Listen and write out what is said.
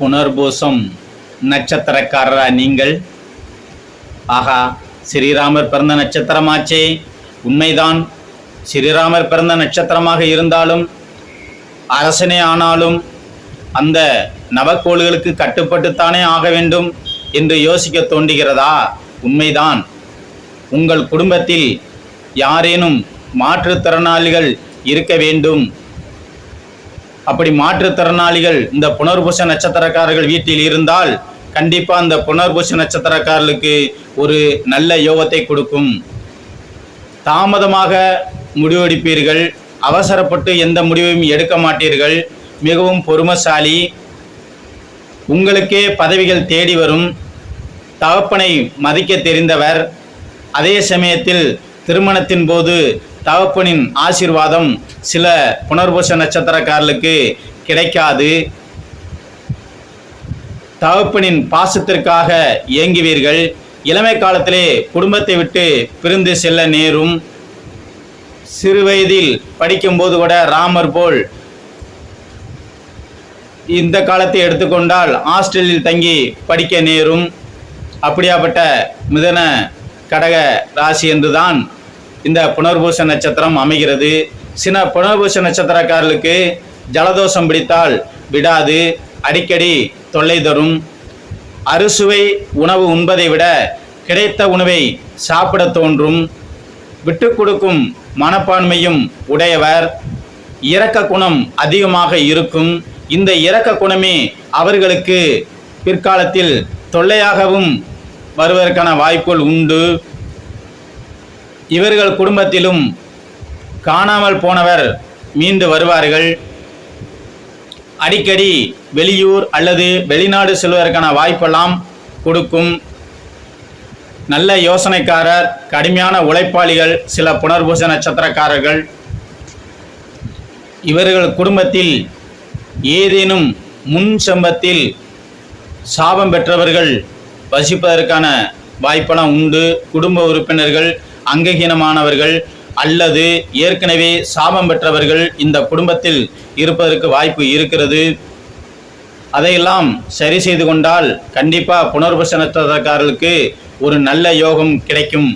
புனர்பூசம் நட்சத்திரக்காரரா நீங்கள்? ஆகா ஸ்ரீராமர் பிறந்த நட்சத்திரமாச்சே. உண்மைதான் ஸ்ரீராமர் பிறந்த நட்சத்திரமாக இருந்தாலும் அரசனே ஆனாலும் அந்த நவக்கோள்களுக்கு கட்டுப்பட்டுத்தானே ஆக வேண்டும் என்று யோசிக்க தோன்றுகிறதா? உண்மைதான். உங்கள் குடும்பத்தில் யாரேனும் மாற்றுத்திறனாளிகள் இருக்க வேண்டும். அப்படி மாற்றுத்திறனாளிகள் இந்த புனர்பூச நட்சத்திரக்காரர்கள் வீட்டில் இருந்தால் கண்டிப்பா அந்த புனர்பூச நட்சத்திரக்காரர்களுக்கு ஒரு நல்ல யோகத்தை கொடுக்கும். தாமதமாக முடிவெடுப்பீர்கள். அவசரப்பட்டு எந்த முடிவையும் எடுக்க மாட்டீர்கள். மிகவும் பொறுமைசாலி. உங்களுக்கே பதவிகள் தேடி வரும். தகப்பனை மதிக்க தெரிந்தவர். அதே சமயத்தில் திருமணத்தின் போது தகப்பனின் ஆசீர்வாதம் சில புனர்பூச நட்சத்திரக்காரர்களுக்கு கிடைக்காது. தகப்பனின் பாசத்திற்காக இயங்குவீர்கள். இளமை காலத்திலே குடும்பத்தை விட்டு பிரிந்து செல்ல நேரும். சிறுவயதில் படிக்கும்போது கூட ராமர் போல் இந்த காலத்தை எடுத்துக்கொண்டால் ஹாஸ்டலில் தங்கி படிக்க நேரும். அப்படியாப்பட்ட மிதன கடக ராசி என்றுதான் இந்த புனர்பூச நட்சத்திரம் அமைகிறது. சில புனர்பூச நட்சத்திரக்காரர்களுக்கு ஜலதோஷம் பிடித்தால் விடாது. அடிக்கடி தொல்லை தரும். அறுசுவை உணவு உண்பதை விட கிடைத்த உணவை சாப்பிட தோன்றும். விட்டு கொடுக்கும் மனப்பான்மையும் உடையவர். இரக்க குணம் அதிகமாக இருக்கும். இந்த இரக்க குணமே அவர்களுக்கு பிற்காலத்தில் தொல்லையாகவும் வருவதற்கான வாய்ப்புகள் உண்டு. இவர்கள் குடும்பத்திலும் காணாமல் போனவர் மீண்டு வருவார்கள். அடிக்கடி வெளியூர் அல்லது வெளிநாடு செல்வதற்கான வாய்ப்பெல்லாம் கொடுக்கும். நல்ல யோசனைக்காரர் கடுமையான உழைப்பாளிகள் சில புனர்பூச நட்சத்திரக்காரர்கள். இவர்கள் குடும்பத்தில் ஏதேனும் முன் சம்பத்தில் சாபம் பெற்றவர்கள் வசிப்பதற்கான வாய்ப்பெல்லாம் உண்டு. குடும்ப உறுப்பினர்கள் அங்ககீனமானவர்கள் அல்லது ஏற்கனவே சாபம் பெற்றவர்கள் இந்த குடும்பத்தில் இருப்பதற்கு வாய்ப்பு இருக்கிறது. அதையெல்லாம் சரி செய்து கொண்டால் கண்டிப்பாக புனர்பசனத்தக்காரர்களுக்கு ஒரு நல்ல யோகம் கிடைக்கும்.